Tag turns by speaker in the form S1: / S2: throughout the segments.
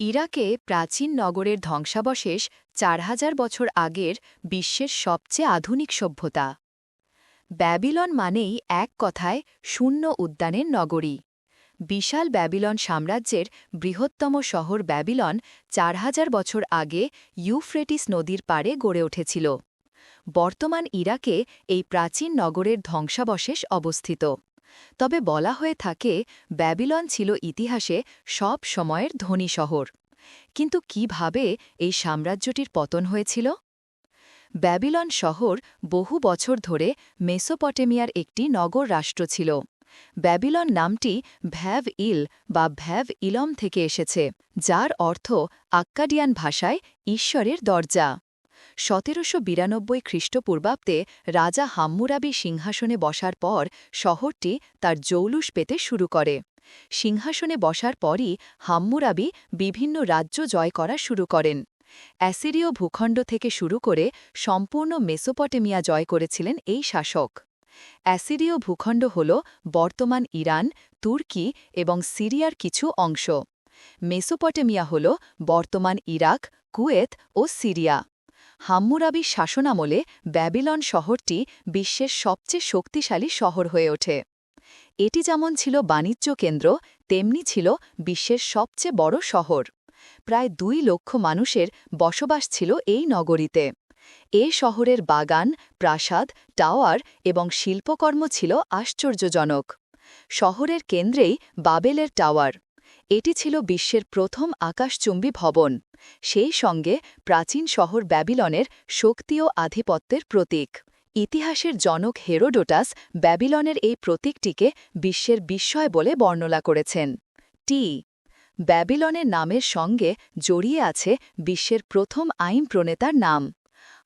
S1: ইরাকে প্রাচীন নগরের ধ্বংসাবশেষ চার হাজার বছর আগের বিশ্বের সবচেয়ে আধুনিক সভ্যতা। ব্যাবিলন মানেই এক কথায় শূন্য উদ্যানের নগরী। বিশাল ব্যাবিলন সাম্রাজ্যের বৃহত্তম শহর ব্যাবিলন চার হাজার বছর আগে ইউফ্রেটিস নদীর পাড়ে গড়ে উঠেছিল। বর্তমান ইরাকে এই প্রাচীন নগরের ধ্বংসাবশেষ অবস্থিত। তবে বলা হয়ে থাকে, ব্যাবিলন ছিল ইতিহাসে সব সময়ের ধনী শহর। কিন্তু কীভাবে এই সাম্রাজ্যটির পতন হয়েছিল? ব্যাবিলন শহর বহু বছর ধরে মেসোপটেমিয়ার একটি নগর রাষ্ট্র ছিল। ব্যাবিলন নামটি ভ্যাভ ইল বা ভ্যাভ ইলম থেকে এসেছে, যার অর্থ আক্কাডিয়ান ভাষায় ঈশ্বরের দরজা। সতেরোশো বিরানব্বই খ্রিস্টপূর্বাব্দে রাজা হাম্মুরাবি সিংহাসনে বসার পর শহরটি তার জৌলুস পেতে শুরু করে। সিংহাসনে বসার পরই হাম্মুরাবি বিভিন্ন রাজ্য জয় করা শুরু করেন। অ্যাসিরীয় ভূখণ্ড থেকে শুরু করে সম্পূর্ণ মেসোপটেমিয়া জয় করেছিলেন এই শাসক। অ্যাসিরীয় ভূখণ্ড হল বর্তমান ইরান, তুর্কি এবং সিরিয়ার কিছু অংশ। মেসোপটেমিয়া হল বর্তমান ইরাক, কুয়েত ও সিরিয়া। হাম্মুরাবির শাসনামলে ব্যাবিলন শহরটি বিশ্বের সবচেয়ে শক্তিশালী শহর হয়ে ওঠে। এটি যেমন ছিল বাণিজ্য কেন্দ্র, তেমনি ছিল বিশ্বের সবচেয়ে বড় শহর। প্রায় দুই লক্ষ মানুষের বসবাস ছিল এই নগরীতে। এ শহরের বাগান, প্রাসাদ, টাওয়ার এবং শিল্পকর্ম ছিল আশ্চর্যজনক। শহরের কেন্দ্রেই বাবেলের টাওয়ার। এটি ছিল বিশ্বের প্রথম আকাশচুম্বী ভবন, সেই সঙ্গে প্রাচীন শহর ব্যাবিলনের শক্তি ও আধিপত্যের প্রতীক। ইতিহাসের জনক হেরোডোটাস ব্যাবিলনের এই প্রতীকটিকে বিশ্বের বিস্ময় বলে বর্ণনা করেছেন। টি। ব্যাবিলনের নামের সঙ্গে জড়িয়ে আছে বিশ্বের প্রথম আইন প্রণেতার নাম।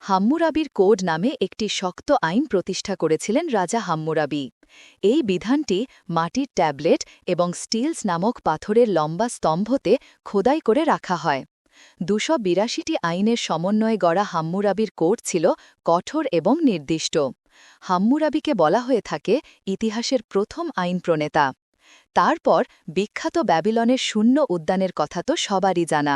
S1: হাম্মুরাবির কোড নামে একটি শক্ত আইন প্রতিষ্ঠা করেছিলেন রাজা হাম্মুরাবি। এই বিধানটি মাটির ট্যাবলেট এবং স্টিলস নামক পাথরের লম্বা স্তম্ভতে খোদাই করে রাখা হয়। দুশো বিরাশিটি আইনের সমন্বয়ে গড়া হাম্মুরাবির কোড ছিল কঠোর এবং নির্দিষ্ট। হাম্মুরাবিকে বলা হয়ে থাকে ইতিহাসের প্রথম আইন প্রণেতা। তারপর বিখ্যাত ব্যাবিলনের শূন্য উদ্যানের কথা তো সবারই জানা।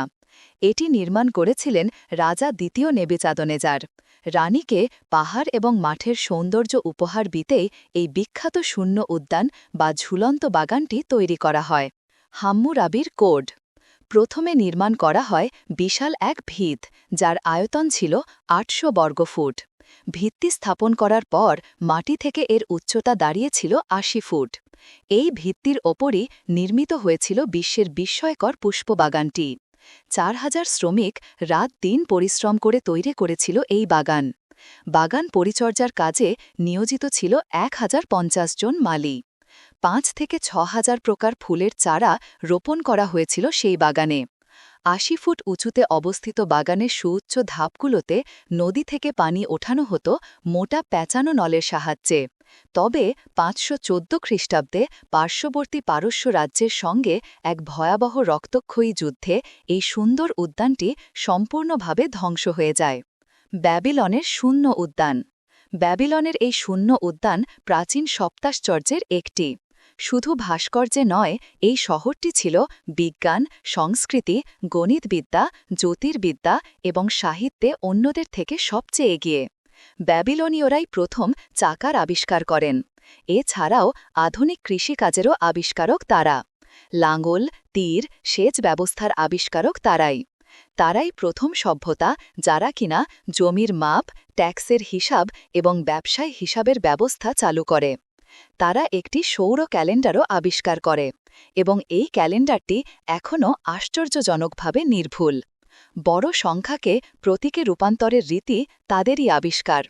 S1: এটি নির্মাণ করেছিলেন রাজা দ্বিতীয় নেবেচাদনেজার। রানীকে পাহাড় এবং মাঠের সৌন্দর্য উপহার দিতেই এই বিখ্যাত শূন্য উদ্যান বা ঝুলন্ত বাগানটি তৈরি করা হয়। হাম্মুরাবির কোড। প্রথমে নির্মাণ করা হয় বিশাল এক ভিত, যার আয়তন ছিল আটশো বর্গফুট ভিত্তি স্থাপন করার পর মাটি থেকে এর উচ্চতা দাঁড়িয়েছিল আশি ফুট। এই ভিত্তির ওপরই নির্মিত হয়েছিল বিশ্বের বিস্ময়কর পুষ্পবাগানটি। চার হাজার শ্রমিক রাত দিন পরিশ্রম করে তৈরি করেছিল এই বাগান। বাগান পরিচর্যার কাজে নিয়োজিত ছিল এক হাজার পঞ্চাশ জন মালি। পাঁচ থেকে ছ হাজার প্রকার ফুলের চারা রোপণ করা হয়েছিল সেই বাগানে। আশি ফুট উঁচুতে অবস্থিত বাগানের সুউচ্চ ধাপগুলোতে নদী থেকে পানি ওঠানো হতো মোটা প্যাঁচানো নলের সাহায্যে। তবে পাঁচশো চোদ্দ খ্রিস্টাব্দে পার্শ্ববর্তী পারস্য রাজ্যের সঙ্গে এক ভয়াবহ রক্তক্ষয়ী যুদ্ধে এই সুন্দর উদ্যানটি সম্পূর্ণভাবে ধ্বংস হয়ে যায়। ব্যাবিলনের শূন্য উদ্যান। ব্যাবিলনের এই শূন্য উদ্যান প্রাচীন সপ্তাশ্চর্যের একটি। শুধু ভাস্কর্যে নয়, এই শহরটি ছিল বিজ্ঞান, সংস্কৃতি, গণিতবিদ্যা, জ্যোতির্বিদ্যা এবং সাহিত্যে অন্যদের থেকে সবচেয়ে এগিয়ে। ব্যাবিলনীয়রাই প্রথম চাকার আবিষ্কার করেন। এছাড়াও আধুনিক কৃষিকাজেরও আবিষ্কারক তারা। লাঙ্গল তীর, সেচ ব্যবস্থার আবিষ্কারক তারাই। তারাই প্রথম সভ্যতা যারা কিনা জমির মাপ, ট্যাক্সের হিসাব এবং ব্যবসায় হিসাবের ব্যবস্থা চালু করে। তারা একটি সৌর ক্যালেন্ডারও আবিষ্কার করে এবং এই ক্যালেন্ডারটি এখনও আশ্চর্যজনকভাবে নির্ভুল। বড় সংখ্যাকে প্রতীকে রূপান্তরের রীতি তাদেরই আবিষ্কার।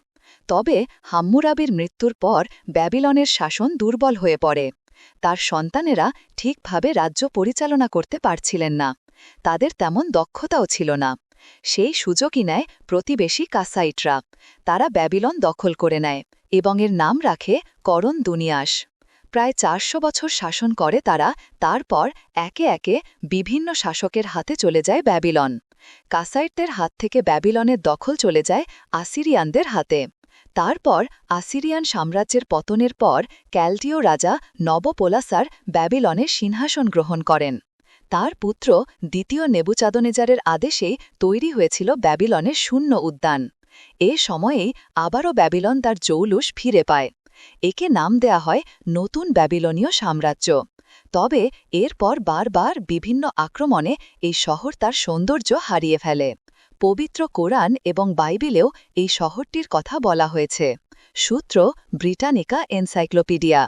S1: তবে হাম্মুরাবির মৃত্যুর পর ব্যাবিলনের শাসন দুর্বল হয়ে পড়ে। তার সন্তানেরা ঠিকভাবে রাজ্য পরিচালনা করতে পারছিলেন না। তাদের তেমন দক্ষতাও ছিল না। সেই সুযোগই নেয় প্রতিবেশী কাসাইটরা। তারা ব্যাবিলন দখল করে নেয় এবং এর নাম রাখে করণ দুনিয়াস প্রায় চারশো বছর শাসন করে তারা, তারপর একে একে বিভিন্ন শাসকের হাতে চলে যায় ব্যাবিলন। কাসাইটদের হাত থেকে ব্যাবিলনের দখল চলে যায় আসিরিয়ানদের হাতে। তারপর আসিরিয়ান সাম্রাজ্যের পতনের পর ক্যালটিও রাজা নবপোলাসার ব্যাবিলনের সিংহাসন গ্রহণ করেন। তার পুত্র দ্বিতীয় নেবুচাদনেজারের আদেশেই তৈরি হয়েছিল ব্যাবিলনের শূন্য উদ্যান। এ সময়েই আবারও ব্যাবিলন তার জৌলুস ফিরে পায়। একে নাম দেয়া হয় নতুন ব্যাবিলনীয় সাম্রাজ্য। তবে এরপর বারবার বিভিন্ন আক্রমণে এই শহর তার সৌন্দর্য হারিয়ে ফেলে। পবিত্র কোরআন এবং বাইবেলেও এই শহরটির কথা বলা হয়েছে। সূত্র ব্রিটানিকা এনসাইক্লোপিডিয়া।